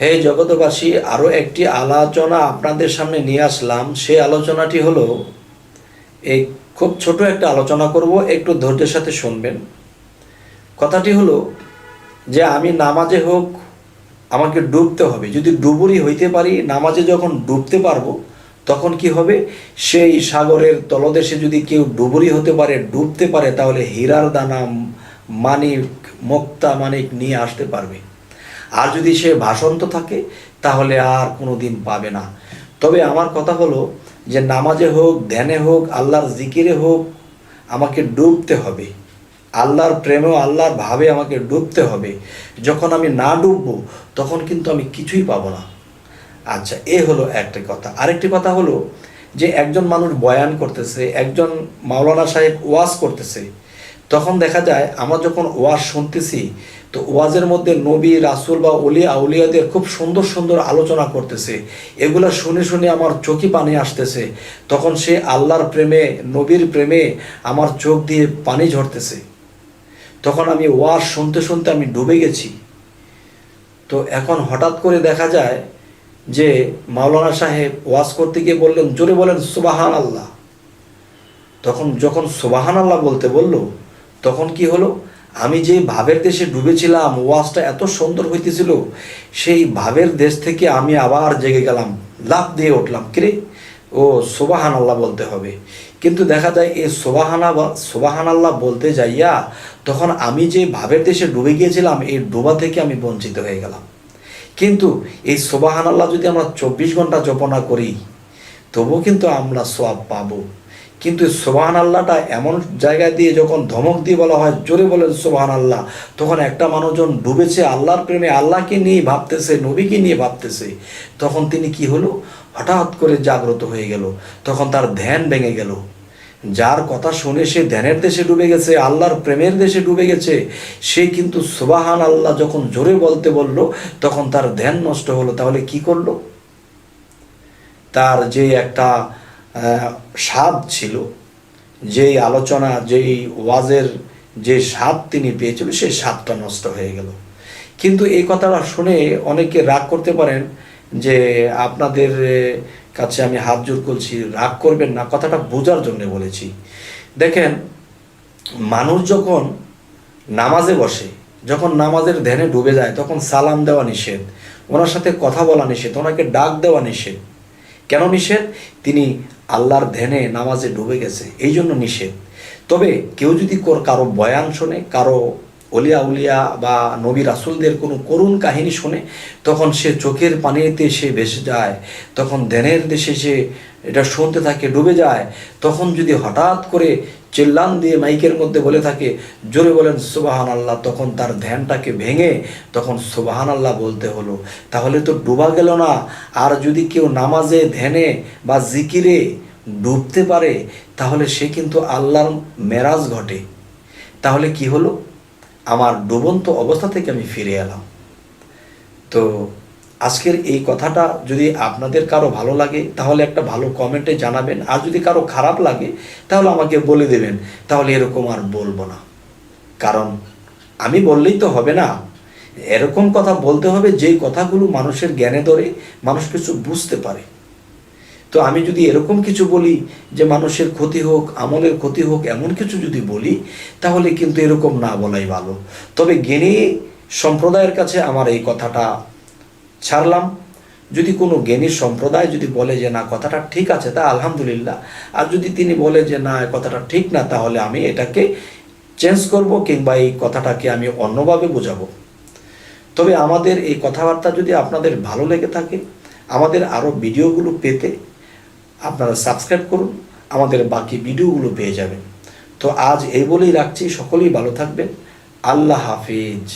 হে জগতবাসী আরও একটি আলোচনা আপনাদের সামনে নিয়ে আসলাম। সেই আলোচনাটি হলো এই খুব ছোট একটা আলোচনা করব, একটু ধৈর্যের সাথে শুনবেন। কথাটি হলো যে, আমি নামাজে হোক, আমাকে ডুবতে হবে। যদি ডুবুরি হইতে পারি, নামাজে যখন ডুবতে পারব, তখন কি হবে? সেই সাগরের তলদেশে যদি কেউ ডুবুরি হতে পারে, ডুবতে পারে, তাহলে হীরার দানা মানিক, মুক্তা মানিক নিয়ে আসতে পারবে। আর যদি সে ভাসন্ত থাকে, তাহলে আর কোনো দিন পাবে না। তবে আমার কথা হলো যে নামাজে হোক, ধ্যানে হোক, আল্লাহর জিকিরে হোক, আমাকে ডুবতে হবে। আল্লাহর প্রেমেও আল্লাহর ভাবে আমাকে ডুবতে হবে। যখন আমি না ডুববো, তখন কিন্তু আমি কিছুই পাবো না। আচ্ছা এ হলো একটা কথা। আরেকটি কথা হলো যে, একজন মানুষ বয়ান করতেছে, একজন মাওলানা সাহেব ওয়াজ করতেছে তখন দেখা যায়, আমরা যখন ওয়াজ শুনতেছি, তো ওয়াজের মধ্যে নবী, রাসুল বা অলিয়া আউলিয়াদের খুব সুন্দর সুন্দর আলোচনা করতেছে। এগুলা শুনে শুনে আমার চোখে পানি আসতেছে। তখন সে আল্লাহর প্রেমে, নবীর প্রেমে আমার চোখ দিয়ে পানি ঝরতেছে। তখন আমি ওয়াজ শুনতে শুনতে আমি ডুবে গেছি। তো এখন হঠাৎ করে দেখা যায় যে মাওলানা সাহেব ওয়াজ করতে গিয়ে বললেন, জোরে বলেন সুবাহান আল্লাহ তখন যখন সুবাহান আল্লাহ বলতে বলল তখন কি হলো? আমি যে ভাবের দেশে ডুবেছিলাম, ওয়াজটা এত সুন্দর হইতেছিল, সেই ভাবের দেশ থেকে আমি আবার জেগে গেলাম লাভ দিয়ে উঠলাম। কিরে? ও সোবাহান আল্লাহ বলতে হবে। কিন্তু দেখা যায়, এই সোবাহানা সোবাহান আল্লাহ বলতে যাইয়া তখন আমি যে ভাবের দেশে ডুবে গিয়েছিলাম, এই ডোবা থেকে আমি বঞ্চিত হয়ে গেলাম। কিন্তু এই সোবাহান আল্লাহ যদি আমরা চব্বিশ ঘণ্টা জপনা করি, তবুও কিন্তু আমরা সোয়াব পাবো। কিন্তু সোবাহান আল্লাহটা এমন জায়গায় দিয়ে যখন ধমক দিয়ে বলা হয়, জোরে বলেন সোবাহান আল্লাহ তখন একটা মানুষজন ডুবেছে আল্লাহর প্রেমে, আল্লাহকে নিয়ে ভাবতেছে, নবীকে নিয়ে ভাবতেছে। তখন তিনি কি হলো? হঠাৎ করে জাগ্রত হয়ে গেল। তখন তার ধ্যান ভেঙে গেল। যার কথা শুনে সে ধ্যানের দেশে ডুবে গেছে, আল্লাহর প্রেমের দেশে ডুবে গেছে, সে কিন্তু সুবাহান আল্লাহ যখন জোরে বলতে বলল, তখন তার ধ্যান নষ্ট হলো। তাহলে কি করল? তার যে একটা স্বাদ ছিল, যেই আলোচনা, যেই ওয়াজের যে স্বাদ তিনি পেয়েছিল, সেই স্বাদটা নষ্ট হয়ে গেল। কিন্তু এই কথাটা শুনে অনেকে রাগ করতে পারেন যে আপনাদের কাছে আমি হাত জোর করছি, রাগ করবেন না, কথাটা বোঝার জন্য বলেছি। দেখেন, মানুষ যখন নামাজে বসে, যখন নামাজের ধ্যানে ডুবে যায়, তখন সালাম দেওয়া নিষেধ, ওনার সাথে কথা বলা নিষেধ, ওনাকে ডাক দেওয়া নিষেধ। কেন নিষেধ? তিনি আল্লাহর ধ্যানে নামাজে ডুবে গেছে। এই জন্য নিষেধ। তবে কেউ যদি কোর- বয়ান শোনে, কারও অলিয়া উলিয়া বা নবী রাসুলদের কোনো করুণ কাহিনী শোনে তখন সে চোখের পানিতে সে ভেসে যায়, তখন ধ্যানের দেশে সে এটা শুনতে থাকে, ডুবে যায়। তখন যদি হঠাৎ করে চিল্লান দিয়ে মাইকের মধ্যে বলে থাকে, জোরে বলেন সুবাহান আল্লাহ তখন তার ধ্যানটাকে ভেঙে তখন সুবাহান আল্লাহ বলতে হলো। তাহলে তো ডুবা গেল না। আর যদি কেউ নামাজে, ধ্যানে বা জিকিরে ডুবতে পারে, তাহলে সে কিন্তু আল্লাহর মেরাজ ঘটে। তাহলে কি হলো? আমার ডুবন্ত অবস্থা থেকে আমি ফিরে এলাম। তো আজকের এই কথাটা যদি আপনাদের কারও ভালো লাগে, তাহলে একটা ভালো কমেন্টে জানাবেন। আর যদি কারও খারাপ লাগে, তাহলে আমাকে বলে দেবেন। তাহলে এরকম আর বলব না। কারণ আমি বললেই তো হবে না। এরকম কথা বলতে হবে যেই কথাগুলো মানুষের জ্ঞানে ধরে, মানুষ কিছু বুঝতে পারে। তো আমি যদি এরকম কিছু বলি যে মানুষের ক্ষতি হোক, আমলের ক্ষতি হোক, এমন কিছু যদি বলি, তাহলে কিন্তু এরকম না বলাই ভালো। তবে জ্ঞানী সম্প্রদায়ের কাছে আমার এই কথাটা ছাড়লাম। যদি কোনো জ্ঞানী সম্প্রদায় যদি বলে যে, না, কথাটা ঠিক আছে, তা আলহামদুলিল্লাহ। আর যদি তিনি বলে যে, না কথাটা ঠিক না, তাহলে আমি এটাকে চেঞ্জ করব কিংবা এই কথাটাকে আমি অন্যভাবে বোঝাবো। তবে আমাদের এই কথাবার্তা যদি আপনাদের ভালো লেগে থাকে, আমাদের আরও ভিডিওগুলো পেতে আপনারা সাবস্ক্রাইব করুন, আমাদের বাকি ভিডিওগুলো পেয়ে যাবেন। তো আজ এই বলেই রাখছি, সকলেই ভালো থাকবেন। আল্লাহ হাফিজ।